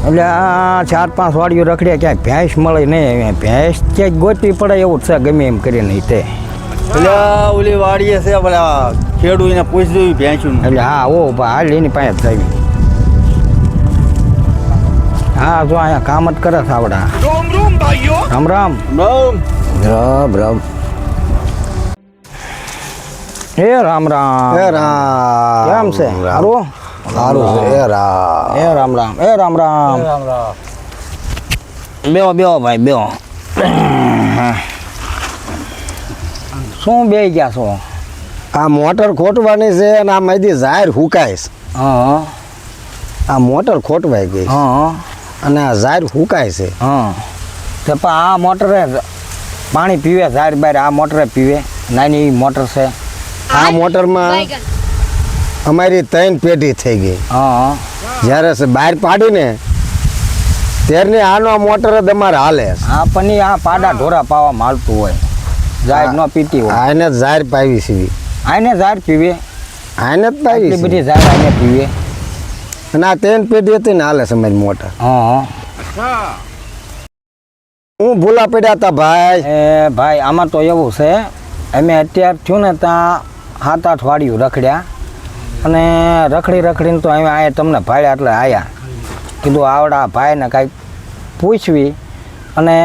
એટલે આ ચાર પાંચ વાળીઓ રખડે ક્યાંક ભેંસ મળે નહીં ભેંસ ક્યાંક ગોતવી પડે એવું છે ગમે એમ કરીને નહીં તે. એટલે ઓલી વાડીએ છે પેલા ખેડૂત એને પૂછી જોયું ભેંસું એટલે હા ઓ હાલ એની પાસે જ જવી હા જો અહીંયા કામ જ કરે છે આવડા. રામ. રામ. રામ રામ. એ રામ રામ. હે રામ. કેમ છે? સારું સારું છે. હે રામ. હે રામ રામ. એ રામ રામ. બેહો બેહો ભાઈ બેહો. શું બે ગયા છો? આ મોટર ખોટવાની છે અને આ માહિતી જાહેર હુકાય છે. હા. આ મોટર ખોટવાઈ ગઈ. હા. અને આ જાહેર હુકાય છે. હા. તો પણ આ મોટરે પાણી પીવે ઝાડ બાર આ મોટરે પીવે. નાની મોટર છે. આ મોટરમાં અમારી ત્રણ પેઢી થઈ ગઈ. હા. જ્યારે બહાર પાડીને ત્યારની આનો મોટર જ અમારે હાલે છે. આ પણ આ પાડા ઢોરા પાવા માલતું હોય. ઝાડ ન પીતી હોય. આને જ જાહેર પાવી સીવી. આને ઝાડ પીવે. આને જ પાવી બધી ઝાડ આને પીવે. અને આ ત્રણ પેઢી હતી ને હાલે છે અમારી મોટર. હા હું. ભૂલા પડ્યા હતા ભાઈ. એ ભાઈ આમાં તો એવું છે. અમે અત્યાર થયું ને ત્યાં સાત આઠ વાડીઓ રખડ્યા. અને રખડી રખડીને તો અહીંયા અહીંયા તમને ભાડ્યા એટલે આવ્યા કીધું આવડા ભાઈને કાંઈક પૂછવી. અને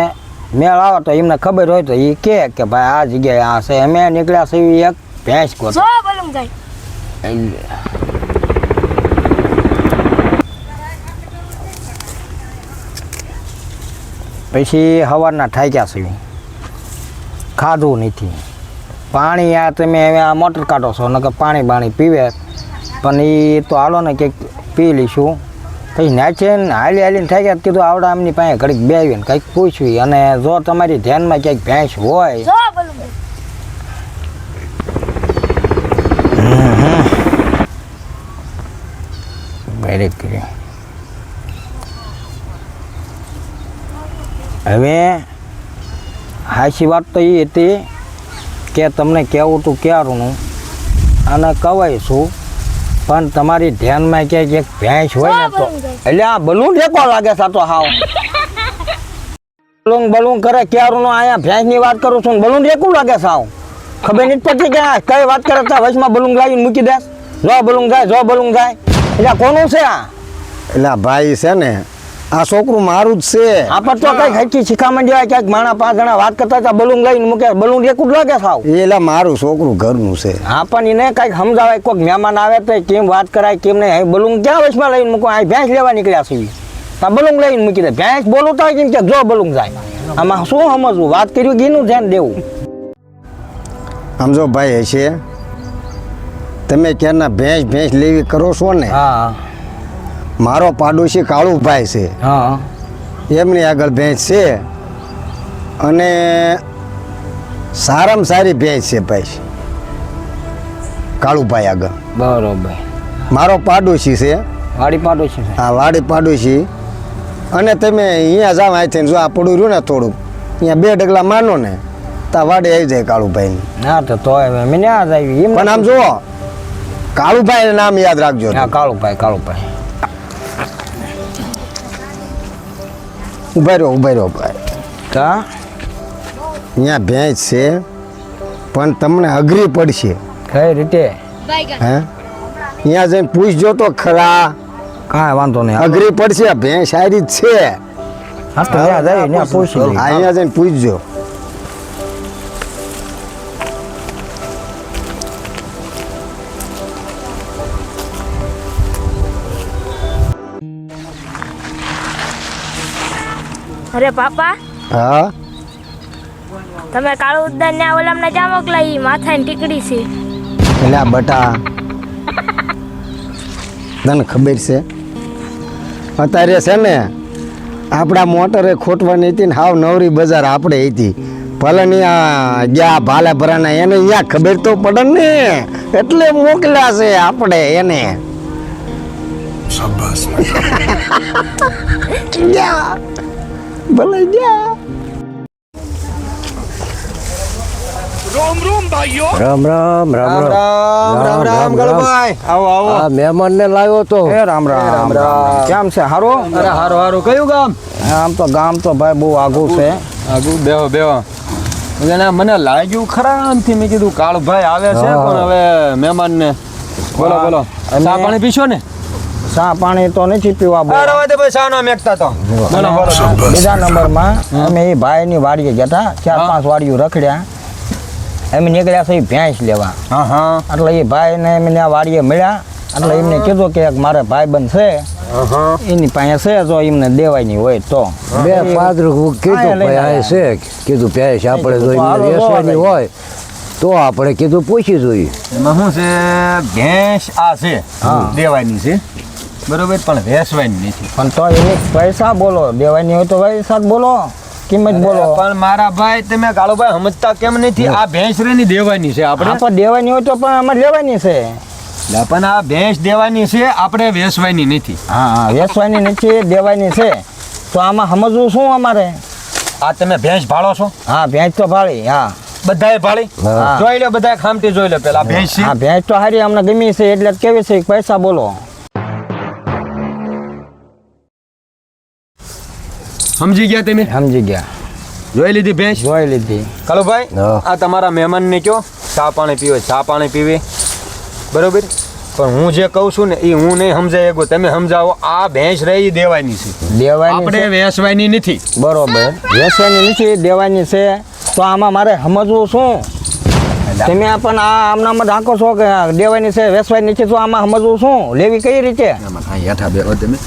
મેળ આવે તો એમને ખબર હોય તો એ કહે કે ભાઈ આ જગ્યાએ આ છે. અમે નીકળ્યા છે એક ભેંસ ગાય. પછી સવારના થાક્યા છે ખાધું નથી. પાણી આ તમે હવે આ મોટર કાઢો છો નકર પાણી બાણી પીવે. પણ એ તો હાલો ને કંઈક પી લઈશું. પછી નાચે ને હાલી હાલીને થઈ ગયા કીધું આવડા આમની પાસે ઘડીક બેવીને કંઈક પૂછવી. અને જો તમારી ધ્યાનમાં ક્યાંક ભેંસ હોય. હવે હાસી વાત તો એ હતી. કે તમને કહેવું તું ક્યારનું અને કવાય છું પણ તમારી ધ્યાનમાં ક્યાંક એક ભેંસ હોય ને તો એટલે આ બલૂન ઢેકો લાગે છે આ તો હાવ. બલૂન બલૂન કરે ક્યારનું અહીંયા ભેંસની વાત કરું છું ને બલૂન ઢેકું લાગે છે હાવ. ખબર નથી પડતી કે કઈ વાત કરે તો વચમાં બલૂન લાવીને મૂકી દે. જો બલૂન ગાય જો બલૂન ગાય એટલે કોનું છે આ? એટલે ભાઈ છે ને આ છોકરું મારું જ છે. આપણ તો કઈ હકી શિખામણ જેવાય ક્યાંક માણા પાંચ જણા વાત કરતા હતા બલૂન લઈને મૂકે બલૂન એક જ લાગે સાવ. એટલે મારું છોકરું ઘરનું છે. આપણ પણ એને કંઈક સમજાવાય કોઈક મહેમાન આવે તો કેમ વાત કરાય કેમ નહીં? અહીં બલૂન ક્યાં વચમાં લઈને મૂકો અહીં ભેંસ લેવા નીકળ્યા છીએ. તા બલૂન લઈને મૂકી દે. ભેંસ બોલું તો કેમ કે જો બલૂન જાય. આમાં શું સમજવું? વાત કર્યું કે એનું ધ્યાન દેવું. સમજો ભાઈ હશે તમે ક્યારના ભેંસ ભેંસ લેવી કરો છો ને? હા. મારો પાડોશી કાળુભાઈ છે. હા. એમની આગળ ભેંસ છે. અને સારામાં સારી ભેંસ છે ભાઈ. કાળુભાઈ આગળ. બરોબર. મારો પાડોશી છે. વાડી પાડોશી હા વાડી પાડોશી. અને તમે અહીંયા જાવ અહીંથી જો આ પડું રહ્યું ને થોડુંક અહીંયા બે ડગલા માનો ને તો વાડી આવી જાય કાળુભાઈ ના તો તો મેં ના જ આવી પણ આમ જુઓ કાળુભાઈ નામ યાદ રાખજો. કાળુભાઈ કાળુભાઈ ઊભા રહ્યો ઊભા રહ્યો ભાઈ કા? અહીંયા ભેંસ છે પણ તમને અઘરી પડશે. કઈ રીતે? હે? અહીંયા જઈને પૂછજો તો ખરા. કાંઈ વાંધો નહીં અઘરી પડશે ભેંસ સારી જ છે. હા તો. અહીંયા જઈને પૂછજો. અરે પાપા. હા? તમે કાળુ ઉદ્યાન ના ઓલામને જા માથા ની ટીકડી છે. એટલે આ બટા. તને ખબર છે? અત્યારે છે ને આપણા મોટરે ખોટવાની હતી ને હાવ નવરી બજાર આપણે હતી. ભલે ને આ ગયા ભાલે ભરાના એને અહીંયા ખબર તો પડે ને. એટલે મોકલ્યા છે આપણે એને. ગયા ભલે રોમ રોમ ભાઈઓ રામ રામ રામ રામ રામ આવો આવો આ મહેમાન ને લાવ્યો તો. એ રામ રામ રામ કેમ છે? હારો? અરે હારું હારું. કયું ગામ? આમ તો ગામ તો ભાઈ બહુ આઘું છે. આગુ બેહો બેહો. એટલે મને લાગ્યું ખરા આમથી. મેં કીધું કાળભાઈ આવે છે પણ હવે મહેમાન ને બોલો. બોલો ચા પાણી પીશો ને? ચા પાણી તો નથી પીવા બીજા નંબરમાં અમે એ ભાઈની વાડીએ ગયા હતા ચાર પાંચ વાડીઓ રખડ્યા. અમે નીકળ્યા છે ભેંસ લેવા. હા હા. એટલે એ ભાઈને એમને ત્યાં વાડીએ મળ્યા. એટલે એમને કીધું કે મારે ભાઈ બંધ છે. હા, હા. એની પાસે છે જો એમને દેવાની હોય તો. બે પાદર કીધું ભાઈ છે. કીધું ભેંસ આપણે જો કીધું, હાલો, એમને જોવા વેચવાની લઈ. હોય તો આપણે કીધું પૂછી જોઈએ. એમાં શું છે? ભેંસ આ છે. દેવાની છે. બરોબર પણ વેચવાની નથી. પણ તો એની પૈસા બોલો દેવાની હોય તો પૈસા બોલો. કિંમત બોલો. પણ મારા ભાઈ તમે કાળુભાઈ સમજતા કેમ નથી? આ ભેંસ રેની દેવાની છે આપણે. પણ દેવાની હોય તો પણ અમારે લેવાની છે. પણ આ ભેંસ દેવાની છે આપણે વેચવાની નથી. હા હા વેચવાની નથી દેવાની છે. તો આમાં સમજવું શું અમારે? આ તમે ભેંસ ભાળો છો? હા ભેંસ તો ભાળી હા. બધાએ ભાળી? જોઈ લો બધાએ ખામટી જોઈ લો પેલા ભેંસ હા ભેંસ તો હારી અમને ગમી છે એટલે કેવી છે પૈસા બોલો. સમજી ગયા તમે? સમજી ગયા. જોઈ લીધી ભેંસ? જોઈ લીધી. કાળુભાઈ. આ તમારા મહેમાનને કયો? ચા પાણી પીવે ચા પાણી પીવે. બરોબર? પણ હું જે કહું છું ને એ હું નહીં સમજાય એગો. તમે સમજાવો આ ભેંસ રહી દેવાની છે. દેવાની આપણે વેસવાની નથી. બરોબર. વેસવાની નથી દેવાની છે. તો આમાં મારે સમજવું શું? તમે પણ આ આમનામાં ઢાંકો છો કે દેવાની છે વેસવાની નથી તો આમાં સમજવું શું? લેવી કઈ રીતે? હેઠા બે તમે.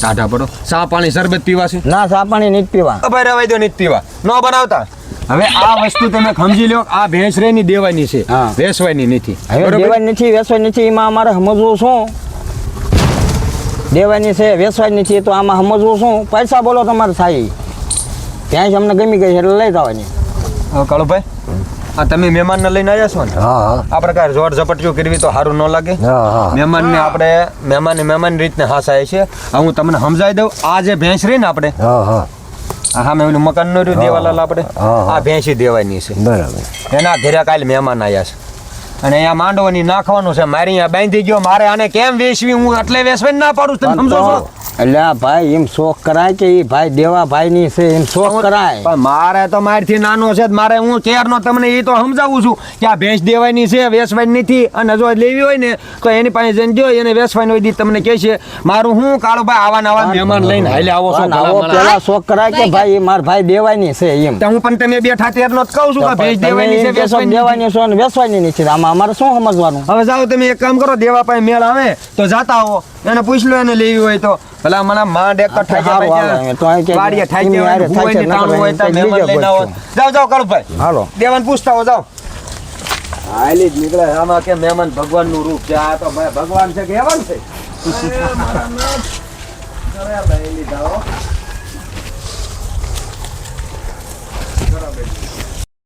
ટાઢા પડો. સા પાણી શરબત પીવા છે? ના સા પાણી નહીં પીવા. ભાઈ રવાઈ દો નહીં પીવા. ન બનાવતા? હવે આ વસ્તુ તમે સમજી લો આ ભેંસ રેની દેવાની છે. હા. વેસવાની નથી. હવે? દેવાની નથી વેસવાની નથી એમાં અમારે સમજવું શું? દેવાની છે વેસવાની નથી તો આમાં સમજવું શું? પૈસા બોલો તમારે થાય ત્યાં જ અમને ગમી ગઈ છે એટલે લઈ જવાની. કાળુભાઈ? આ તમે મહેમાનને લઈને આવ્યા છો ને? હા હા. આપણે જોર ઝપટીઓ કરવી તો સારું ન લાગે. મહેમાન હા. મહેમાનને આપણે મહેમાન મહેમાન રીતને હાસાય છે. હું તમને સમજાવી દઉં આ જે ભેંસ રહી ને આપણે હા હા. હા મેં ઓલું મકાનનું રહ્યું દેવાલાલ આપણે હા, હા. આ ભેંસી દેવાની છે. બરાબર. એના ઘરે કાલે મહેમાન આવ્યા છે. અને અહીંયા માંડવાની નાખવાનું છે મારી અહીંયા બાંધી ગયો મારે આને કેમ વેચવી હું એટલે વેચવાની ના પાડું છું. તમે સમજો છો? એટલે આ ભાઈ એમ શોખ કરાય કે એ ભાઈ દેવા ભાઈની છે એમ શોખ કરાય? પણ મારે તો મારથી નાનો છે મારે હું કેરનો તમને એ તો સમજાવું છું કે આ ભેંસ દેવાની છે વેચવાની નથી અને જો લેવી હોય ને તો એની પાસે જઈને જો એને વેચવાની હોય દી તમને કહે છે મારું હું કાળુભાઈ આવા નવા મહેમાન લઈને હાલે આવો છો પણ આવો પેલા શોખ કરાય કે ભાઈ માર ભાઈ દેવાની છે એમ. તો હું પણ તમે બેઠા ત્યારનો જ કહું છું કે ભેંસ દેવાની છે કે દેવાની છે અને વેચવાની નથી આમાં અમારે શું સમજવાનું? હવે જાઓ તમે એક કામ કરો દેવા પાસે મેળ આવે તો જાતા આવો. એને પૂછ લો એને લેવી હોય તો. ભલા મને માં ડેક કઠાઈ જાય તો કે વાડીએ થાય કે હોય ને તાણું હોય તો મહેમાન લઈને આવો જાવ જાવ કરો ભાઈ. હાલો. દેવાન પૂછતા હો જાવ હાલી જ નીકળે. આમાં કે મેમન ભગવાનનું રૂપ છે? આ તો ભગવાન છે કે હેવાન છે? મારા નાથ કરે લઈ લીધા